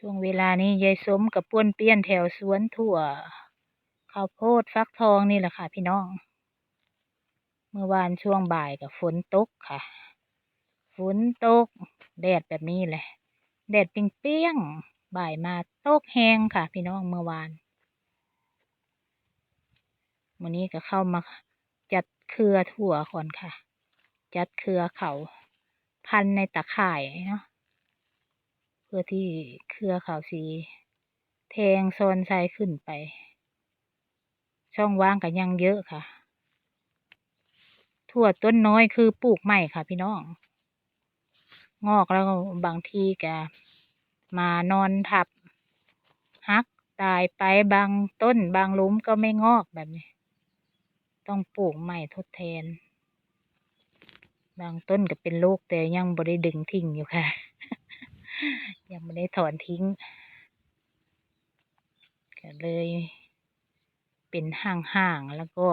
ช่วงเวลานี้ยายสมกับป้วนเปี้ยนแถวสวนถั่วข้าวโพดฟักทองนี่แหละค่ะ พี่น้อง เมื่อวานช่วงบ่ายกับฝนตกค่ะ ฝนตก แดดแบบนี้แหละ แดดเปรี้ยงๆบ่ายมาตกแห้งค่ะ พี่น้องเมื่อวานวันนี้ก็เข้ามาจัดเครือถั่วก่อนค่ะ จัดเครือเขา พันในตะข่ายเนาะ พื่อที่เครือเขาวสีแทงโซนไซขึ้นไป ช่องว่างกันยังเยอะค่ะ ถั่วต้นน้อยคือปลูกใหม่ค่ะ พี่น้อง งอกแล้วบางทีแกมานอนทับฮักตายไปบางต้นบางลุมก็ไม่งอกแบบนี้ ต้องปลูกใหม่ทดแทน บางต้นก็เป็นลูกแต่ยังบ่ได้ดึงทิ้งอยู่ค่ะ ยังไม่ได้ถอนทิ้ง ก็เลยเป็นห่างๆ แล้วก็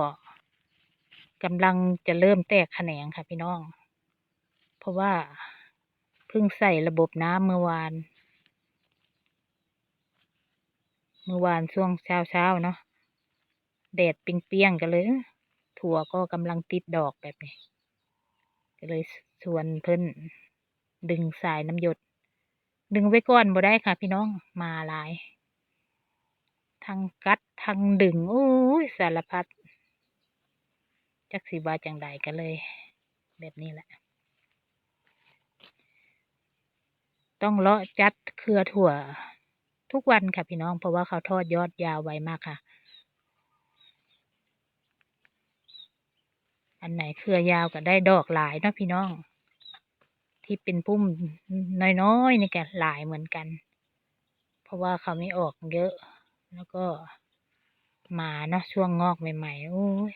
กำลังจะเริ่มแตกแขนงค่ะพี่น้อง เพราะว่าเพิ่งใส่ระบบน้ำเมื่อวาน เมื่อวานช่วงเช้าเช้าเนาะแดดเปรี้ยงๆกันเลย ถั่วก็กำลังติดดอกแบบนี้ ก็เลยชวนเพิ่นดึงสายน้ำหยด ดึงไว้ก่อนบ่ได้ค่ะ พี่น้องมาหลายทั้งกัดทั้งดึงโอ้ยสารพัดจักสิว่าจังใดกันเลย แบบนี้แหละ ต้องเลาะจัดเครือถั่ว ทุกวันค่ะพี่น้องเพราะว่าเขาทอดยอดยาวไวมากค่ะ อันไหนเครือยาวก็ได้ดอกหลายเนาะพี่น้อง ที่เป็นพุ่มน้อยๆนี่แกหลายเหมือนกัน เพราะว่าเขาไม่ออกเยอะ แล้วก็มาเนาะช่วงงอกใหม่ๆโอ้ย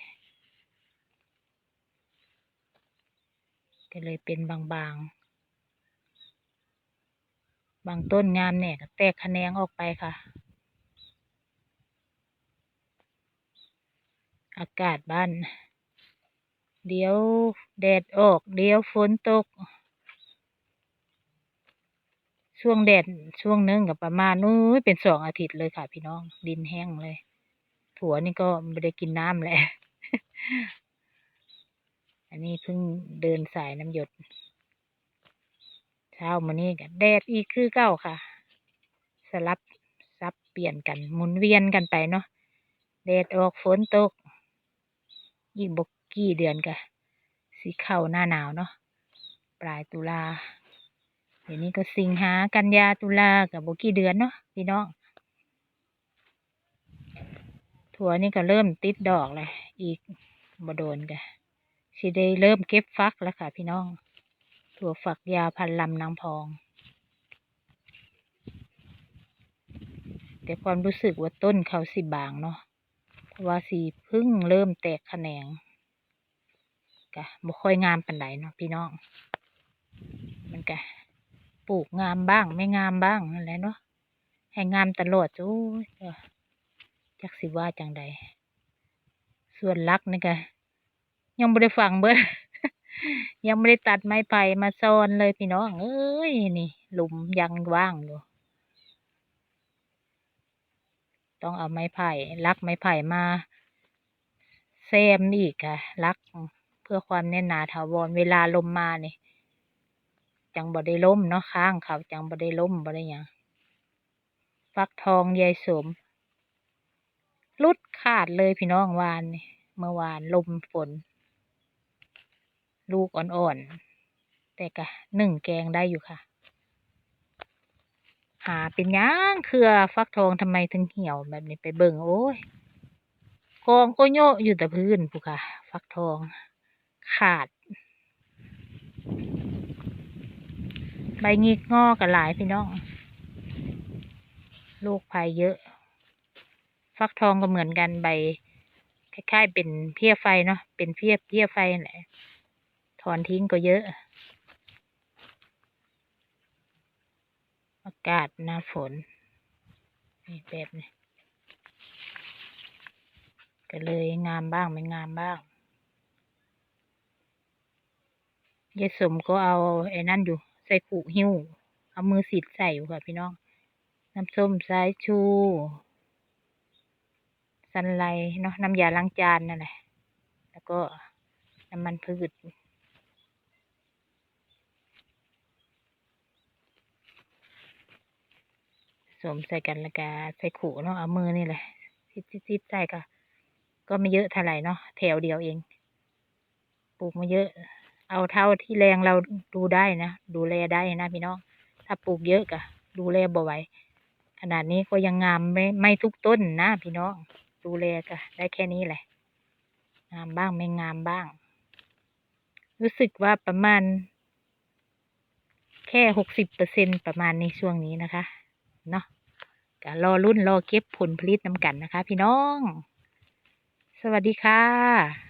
ก็เลยเป็นบางๆ บางต้นงามเนี่ยก็แตกแขนงออกไปค่ะ อากาศบ้าน เดี๋ยวแดดออก เดี๋ยวฝนตก ช่วงแดดช่วงนึงกับประมาณนู้ยเป็นสองอาทิตย์เลยค่ะ พี่น้อง ดินแห้งเลย ถั่วนี่ก็ไม่ได้กินน้ำแหละอันนี้เพิ่งเดินสายน้ำหยด เช้ามานี้กับแดดอีกคือเก้าค่ะ สลับซับเปลี่ยนกันหมุนเวียนกันไปเนาะแดดออกฝนตก ยิ่งบกกี่เดือนกะสีเข้าหน้าหนาวเนาะปลายตุลา เดี๋ยวนี้ก็สิงหากันยาตุลากับบกี่เดือนเนาะพี่น้อง ถั่วนี่ก็เริ่มติดดอกเลยอีกบโดนกะสิได้เริ่มเก็บฟักแล้วค่ะ พี่น้อง ถั่วฝักยาวพันลำนางพอง แต่ความรู้สึกว่าต้นเขาสิบางเนาะเพราะว่าสีพึ่งเริ่มแตกแขนงกะบ่ค่อยงามปันไดเนาะพี่น้อง มันกะ ปลูกงามบ้าง ไม่งามบ้างนั่นแหละเนาะให้งามตลอดจู้จักสิว่าจังใดส่วนลักนี่กะยังไม่ได้ฟังเบิดยังไม่ได้ตัดไม้ไผ่มาซ่อนเลยพี่น้องเอ้ยนี่ หลุมยังว่างอยู่ต้องเอาไม้ไผ่ลักไม้ไผ่มาแซมอีกค่ะลักเพื่อความแน่นหนาถาวรเวลาลมมาเนี่ย จังบ่ได้ล้มเนาะข้างเขาจังบ่ได้ล้มบ่ได้หยังฟักทองยายสมลุดขาดเลยพี่น้องวานนี่เมื่อวานลมฝน ลูกอ่อนๆ แต่กะหนึ่งแกงได้อยู่ค่ะ หาเป็นย่างเครือฟักทองทำไมถึงเหี่ยวแบบนี้ไปเบิ่งโอ้ยกองโอโยอยู่แต่พื้นผู้ค่ะ ฟักทอง ขาด ใบงีกงอกันหลายพี่น้อง ลูกภัยเยอะ ฟักทองก็เหมือนกันใบคล้ายๆเป็นเพี้ยไฟเนาะเป็นเพี้ยเพี้ยไฟแหละถอนทิ้งก็เยอะ อากาศหน้าฝนนี่แบบนี้ก็เลยงามบ้างไม่งามบ้างยายสมก็เอาไอ้นั่นอยู่ ใส่ขู่หิ้วเอามือสีดใส่อยู่ค่ะพี่น้อง น้ำส้มสายชู สันไลเนาะน้ำยาล้างจานนั่นแหละ แล้วก็น้ำมันพืชสวมใส่กันแล้วก็ใส่ขู่เนาะเอามือนี่แหละซิดซิดซิดใส่ก็ ก็ไม่เยอะเท่าไหร่เนาะแถวเดียวเอง ปลูกมาเยอะ เอาเท่าที่แรงเราดูได้นะดูแลได้นะพี่น้อง ถ้าปลูกเยอะก็ดูแลบ่ไหวขนาดนี้ก็ยังงามไม่ไม่ทุกต้นนะพี่น้อง ดูแลก็ได้แค่นี้แหละ งามบ้างไม่งามบ้าง รู้สึกว่าประมาณ แค่หกสิบเปอร์เซ็นประมาณในช่วงนี้นะคะเนาะก็รอรุ่นรอเก็บผลผลิตน้ำกันนะคะ พี่น้อง สวัสดีค่ะ